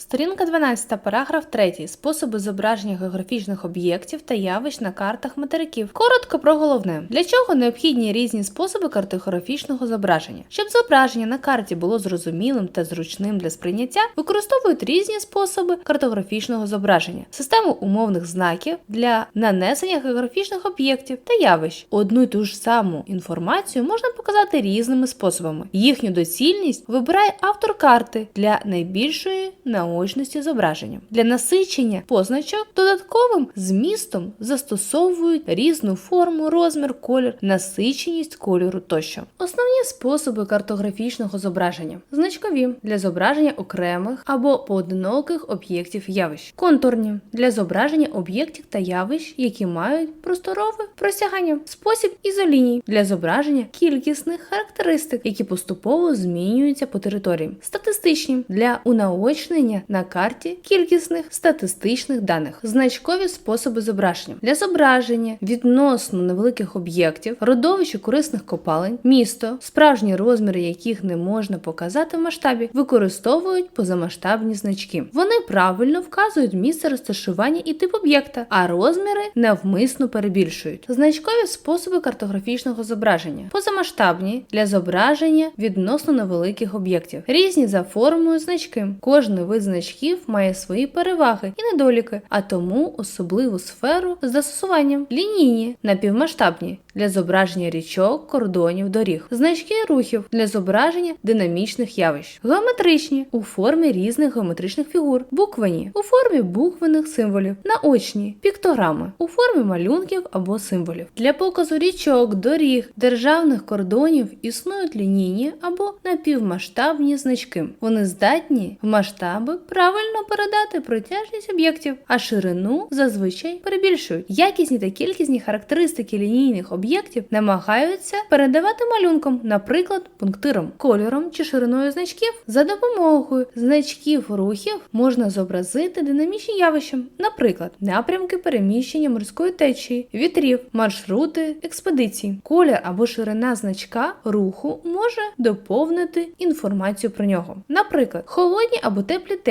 Сторінка 12, параграф 3. Способи зображення географічних об'єктів та явищ на картах материків. Коротко про головне. Для чого необхідні різні способи картографічного зображення? Щоб зображення на карті було зрозумілим та зручним для сприйняття, використовують різні способи картографічного зображення, систему умовних знаків для нанесення географічних об'єктів та явищ. Одну й ту ж саму інформацію можна показати різними способами. Їхню доцільність вибирає автор карти для найбільшої наочності зображення. Для насичення позначок додатковим змістом застосовують різну форму, розмір, колір, насиченість кольору тощо. Основні способи картографічного зображення: значкові для зображення окремих або поодиноких об'єктів явищ, контурні для зображення об'єктів та явищ, які мають просторове просягання, спосіб ізоліній для зображення кількісних характеристик, які поступово змінюються по території, статистичні для унаочнення на карті кількісних статистичних даних, значкові способи зображення для зображення відносно невеликих об'єктів, родовища корисних копалень, місто, справжні розміри яких не можна показати в масштабі, використовують позамасштабні значки. Вони правильно вказують місце розташування і тип об'єкта, а розміри навмисно перебільшують. Значкові способи картографічного зображення, позамасштабні для зображення відносно невеликих об'єктів, різні за формою значки. Кожний вид значків має свої переваги і недоліки, а тому особливу сферу з застосуванням. Лінійні напівмасштабні для зображення річок, кордонів, доріг, значки рухів для зображення динамічних явищ, геометричні у формі різних геометричних фігур, буквені у формі буквених символів, наочні піктограми у формі малюнків або символів. Для показу річок, доріг, державних кордонів існують лінійні або напівмасштабні значки. Вони здатні в масштаби правильно передати протяжність об'єктів, а ширину зазвичай перебільшують. Якісні та кількісні характеристики лінійних об'єктів намагаються передавати малюнком, наприклад, пунктиром, кольором чи шириною значків. За допомогою значків рухів можна зобразити динамічні явища, наприклад, напрямки переміщення морської течії, вітрів, маршрути експедицій. Колір або ширина значка руху може доповнити інформацію про нього. Наприклад, холодні або теплі течії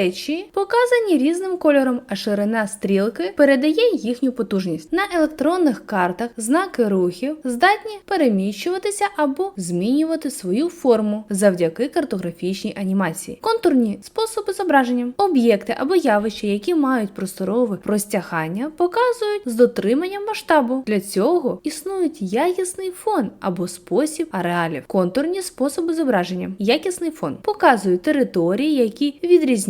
показані різним кольором, а ширина стрілки передає їхню потужність. На електронних картах знаки рухів здатні переміщуватися або змінювати свою форму завдяки картографічній анімації. Контурні способи зображення, об'єкти або явища, які мають просторове простягання, показують з дотриманням масштабу. Для цього існують якісний фон або спосіб ареалів. Контурні способи зображення, якісний фон показують території, які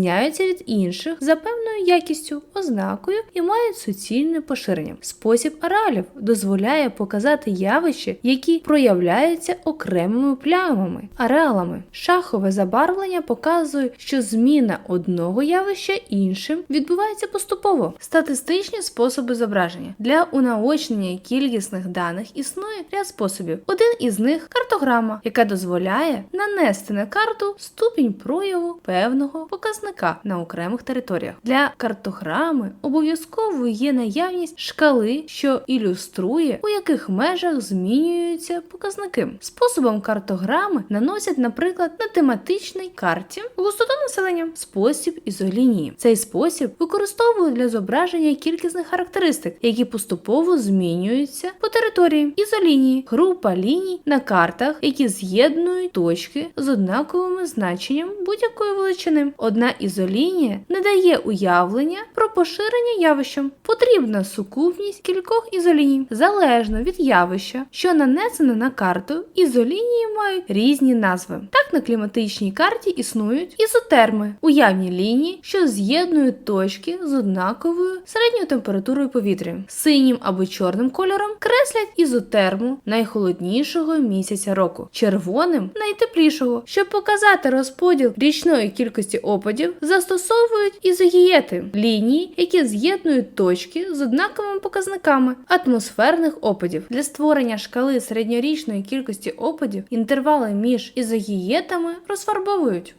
відрізняються від інших за певною якістю, ознакою і мають суцільне поширення. Спосіб ареалів дозволяє показати явища, які проявляються окремими плямами, ареалами. Шахове забарвлення показує, що зміна одного явища іншим відбувається поступово. Статистичні способи зображення для унаочнення кількісних даних існує ряд способів. Один із них картограма, яка дозволяє нанести на карту ступінь прояву певного показника на окремих територіях. Для картограми обов'язково є наявність шкали, що ілюструє, у яких межах змінюються показники. Способом картограми наносять, наприклад, на тематичній карті густоту населення, спосіб ізолінії. Цей спосіб використовують для зображення кількісних характеристик, які поступово змінюються по території. Ізолінії група ліній на картах, які з'єднують точки з однаковими значенням будь-якої величини. Одна ізолінія не дає уявлення про поширення явища. Потрібна сукупність кількох ізоліній, залежно від явища, що нанесено на карту, ізолінії мають різні назви. Так на кліматичній карті існують ізотерми, уявні лінії, що з'єднують точки з однаковою середньою температурою повітря. Синім або чорним кольором креслять ізотерму найхолоднішого місяця року, червоним найтеплішого. Щоб показати розподіл річної кількості опадів, застосовують ізогієти лінії, які з'єднують точки з однаковими показниками атмосферних опадів. Для створення шкали середньорічної кількості опадів інтервали між ізогієтами розфарбовують.